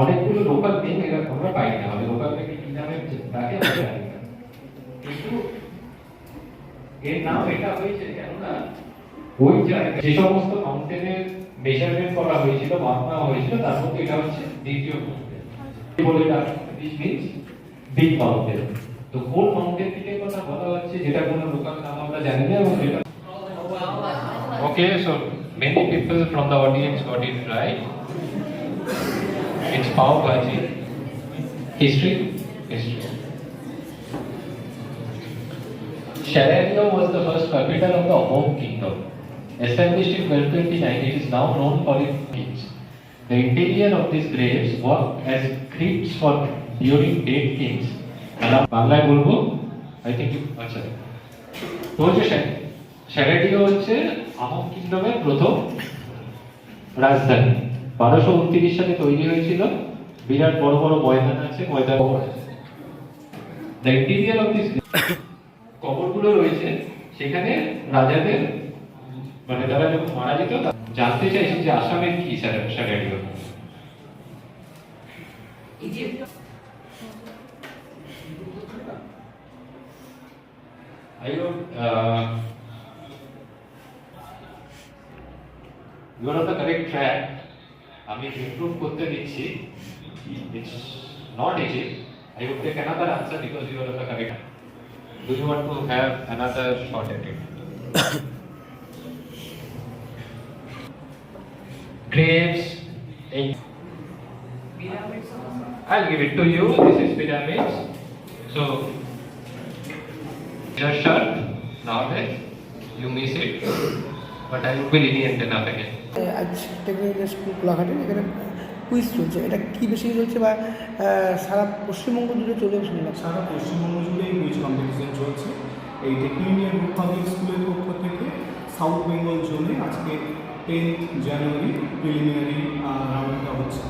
অনেকগুলো local name এরা আমরা পাই না আমাদের লোকাল নেমে কি নামে তাকে আমরা জানি না। কিন্তু এর নাম এটা হয়েছে কেননা ওই জায়গা যে সমস্ত মাউন্টেনের মেজারমেন্ট করা হয়েছিল মাপ হয়েছিল তার মধ্যে এটা হচ্ছে দ্বিতীয় মাউন্টেন বলে ডাক দিস মিনস বিগ মাউন্টেন তো কোন মাউন্টেন থেকে কথা বলা হচ্ছে যেটা কোনো লোকাল নাম আমরা জানি না এবং এটা Okay, so many people from the audience got it right. It's Pav Bhaji. History? History. Sharadio was the first capital of the Ahom kingdom. Established in 1229, it is now known for its kings. The interior of these graves worked as crypts for during dead kings. বাংলায় বলবো I think আচ্ছা তো হচ্ছে শ্যারেডিও হচ্ছে আহোম কিংডমের প্রথম রাজধানী বারোশো উনত্রিশ সালে তৈরি হয়েছিল বিরাট বড় বড় ময়দান আছে ময়দান দ্য অফ দিস কবরগুলো রয়েছে। সেখানে রাজাদের মানে তারা যখন মারা যেত জানতে চাইছে যে আসামের কি don't, uh, you are on the correct track. আমি improve করতে দিচ্ছি it's not easy I would take another answer because you are on the correct do you want to have another shot at it graves in I'll give it to you this is pyramids so your shirt now you miss it but I will be lenient enough again আজ technical school কোলাঘাটে এখানে quiz চলছে। এটা কি বেশি চলছে বা সারা পশ্চিমবঙ্গ জুড়ে চলে শুনলাম সারা পশ্চিমবঙ্গ জুড়ে এই কুইজ কম্পিটিশন চলছে। এই টেকনিনিয়ান পাবলিক স্কুলের পক্ষ থেকে সাউথ বেঙ্গল জোনে আজকে টেন্থ জানুয়ারি প্রিলিমিনারি রাউন্ডটা হচ্ছে।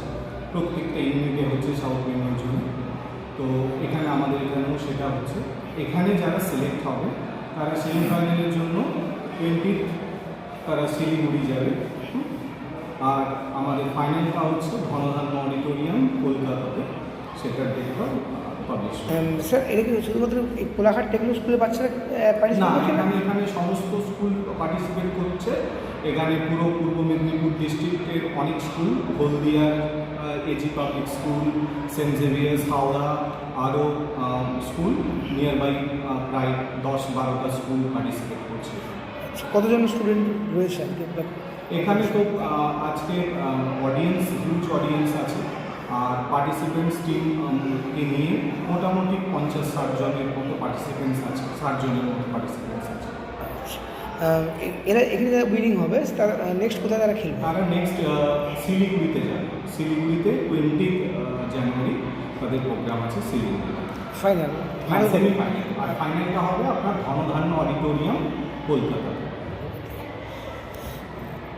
প্রত্যেকটা ইউনিটে হচ্ছে সাউথ বেঙ্গল জোনে। তো এখানে আমাদের এখানেও সেটা হচ্ছে। এখানে যারা সিলেক্ট হবে তারা সেমিফাইনালের জন্য টোয়েন্টি তারা শিলিগুড়ি যাবে। আর আমাদের ফাইনালটা হচ্ছে ঘনধান্য অডিটোরিয়াম কলকাতাতে। সেটার ডেটটা পাবলিশ স্যার এটা কি শুধুমাত্র এই কোলাঘাট টেকনিক্যাল স্কুলের বাচ্চারা না এখানে এখানে সমস্ত স্কুল পার্টিসিপেট করছে। এখানে পুরো পূর্ব মেদিনীপুর ডিস্ট্রিক্টের অনেক school হলদিয়ার AG public school Saint Xavier's Howrah আরও স্কুল নিয়ার বাই প্রায় দশ বারোটা স্কুল পার্টিসিপেট করছে। কতজন স্টুডেন্ট রয়েছে? এখানে তো আজকে অডিয়েন্স হিউজ অডিয়েন্স আছে। আর পার্টিসিপেন্টস টিম কে নিয়ে মোটামুটি পঞ্চাশ ষাট জনের মতো পার্টিসিপেন্টস আছে ষাট জনের মতো পার্টিসিপেন্টস আছে। এরা এখানে যারা উইনিং হবে তারা নেক্সট কোথায় তারা খেলবে? তারা নেক্সট শিলিগুড়িতে যাবে। শিলিগুড়িতে টোয়েন্টি জানুয়ারি তাদের প্রোগ্রাম আছে শিলিগুড়িতে ফাইনাল আর সেমিফাইনাল আর ফাইনালটা হবে আপনার ধনধান্য অডিটোরিয়াম কলকাতাতে।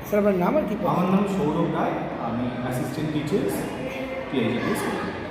স্যার আপনার নাম আর কি? আমার নাম সৌরভ রায় আমি অ্যাসিস্ট্যান্ট টিচার্স টিআইজি স্কুল